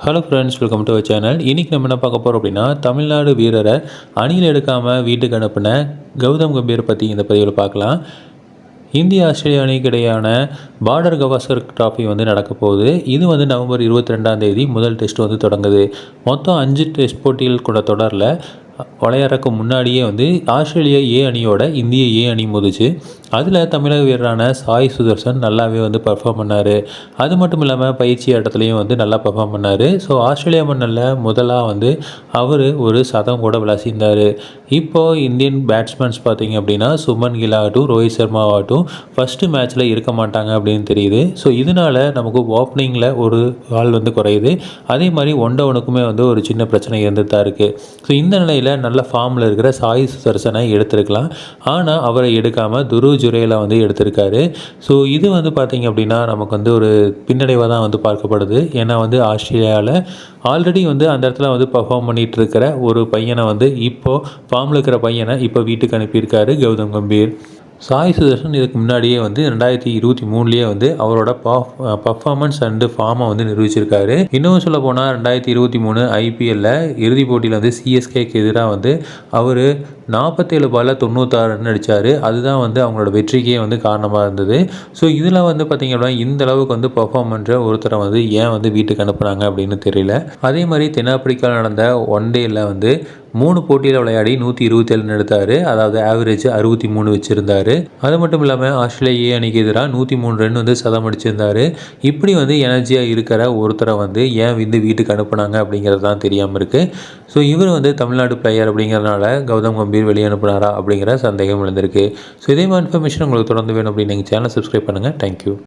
Hello friends welcome to channel இன்றைக்கி நம்ம என்ன பார்க்க போகிறோம் அப்படின்னா தமிழ்நாடு வீரரை அணியில் எடுக்காமல் வீட்டுக்கு அனுப்பின கௌதம் கம்பீர் பற்றி இந்த பதிவில் பார்க்கலாம். இந்திய ஆஸ்திரேலிய அணிக்கு இடையான பார்டர் கவாஸ்கர் டிராஃபி வந்து நடக்க போகுது. இது வந்து நவம்பர் இருபத்தி ரெண்டாம் தேதி முதல் டெஸ்ட் வந்து தொடங்குது. மொத்தம் அஞ்சு டெஸ்ட் போட்டிகள் கூட தொடரில் விளையாடுறக்கு முன்னாடியே வந்து ஆஸ்திரேலியா ஏ அணியோட இந்திய ஏ அணி மோதிச்சு. அதில் தமிழக வீரரான சாய் சுதர்சன் நல்லாவே வந்து பர்ஃபார்ம் பண்ணார். அது மட்டும் இல்லாமல் பயிற்சி இடத்துலையும் வந்து நல்லா பர்ஃபார்ம் பண்ணார். ஸோ ஆஸ்திரேலியா மண்ணில் முதலாக வந்து அவர் ஒரு சதம் கூட விளாசியிருந்தார் இப்போது இந்தியன் பேட்ஸ்மேன்ஸ் பார்த்தீங்க அப்படின்னா சுமன் கில் ஆகட்டும் ரோஹித் சர்மா ஆகட்டும் ஃபஸ்ட்டு மேட்ச்சில் இருக்க மாட்டாங்க அப்படின்னு தெரியுது. ஸோ இதனால் நமக்கு ஓப்பனிங்கில் ஒரு ஆள் வந்து குறையுது. அதே மாதிரி ஒன் டவுனுக்குமே வந்து ஒரு சின்ன பிரச்சனை இருந்துட்டு தான் இருக்குது ஸோ இந்த நிலையில் நல்ல ஃபார்மில் இருக்கிற சாய் சுதர்சனை எடுத்திருக்கலாம். ஆனால் அவரை எடுக்காமல் துரு ஜுரேலா வந்து எடுத்திருக்காரு. ஸோ இது வந்து பார்த்திங்க அப்படின்னா நமக்கு வந்து ஒரு பின்னடைவாக தான் வந்து பார்க்கப்படுது. ஏன்னா வந்து ஆஸ்திரேலியாவில் ஆல்ரெடி வந்து அந்த இடத்துல வந்து பர்ஃபார்ம் பண்ணிகிட்டு இருக்கிற ஒரு பையனை வந்து இப்போது ஃபார்மில் இருக்கிற பையனை இப்போ வீட்டுக்கு அனுப்பியிருக்காரு கௌதம் கம்பீர். சாய் சுதர்ஷன் இதுக்கு முன்னாடியே வந்து ரெண்டாயிரத்தி இருபத்தி மூணுலேயே வந்து அவரோட பர்ஃபார்மன்ஸ் அண்டு ஃபார்மை வந்து நிரூபிச்சிருக்காரு. இன்னும் சொல்ல போனால் ரெண்டாயிரத்தி இருபத்தி மூணு ஐபிஎல்ல இறுதிப் போட்டியில் வந்து சிஎஸ்கேக்கு எதிராக வந்து அவர் நாற்பத்தேழு பாலில் தொண்ணூத்தாறு ரன் அடித்தார் அதுதான் வந்து அவங்களோட வெற்றிக்கே வந்து காரணமாக இருந்தது. ஸோ இதில் வந்து பார்த்திங்க அப்படின்னா இந்த அளவுக்கு வந்து பர்ஃபார்ம் பண்ணுற ஒருத்தரை வந்து ஏன் வந்து வீட்டுக்கு அனுப்புனாங்க அப்படின்னு தெரியல. அதே மாதிரி தென்னாப்பிரிக்காவில் நடந்த ஒன் டேயில் வந்து மூணு போட்டியில் விளையாடி நூற்றி இருபத்தி ஏழு எடுத்தார். அதாவது ஆவரேஜ் அறுபத்தி மூணு வச்சுருந்தார். அது மட்டும் இல்லாமல் ஆஸ்திரேலியா ஏ அணிக்கு எதிராக நூற்றி மூணு ரன் வந்து சதம் அடிச்சிருந்தார். இப்படி வந்து எனர்ஜியாக இருக்கிற ஒருத்தரை வந்து ஏன் வந்து வீட்டுக்கு அனுப்புனாங்க அப்படிங்கிறது தான் தெரியாமல் இருக்குது ஸோ இவர் வந்து தமிழ்நாடு பிளேயர் அப்படிங்கிறதுனால கௌதம் கம்பீர் வெளியே அனுப்புனாரா அப்படிங்கிற சந்தேகம் விழுந்திருக்கு ஸோ இதே மாதிரி இன்ஃபர்மேஷன் உங்களுக்கு தொடர்ந்து வேணும் அப்படின்னு நீங்கள் சேனல் சப்ஸ்கிரைப் பண்ணுங்கள் தேங்க்யூ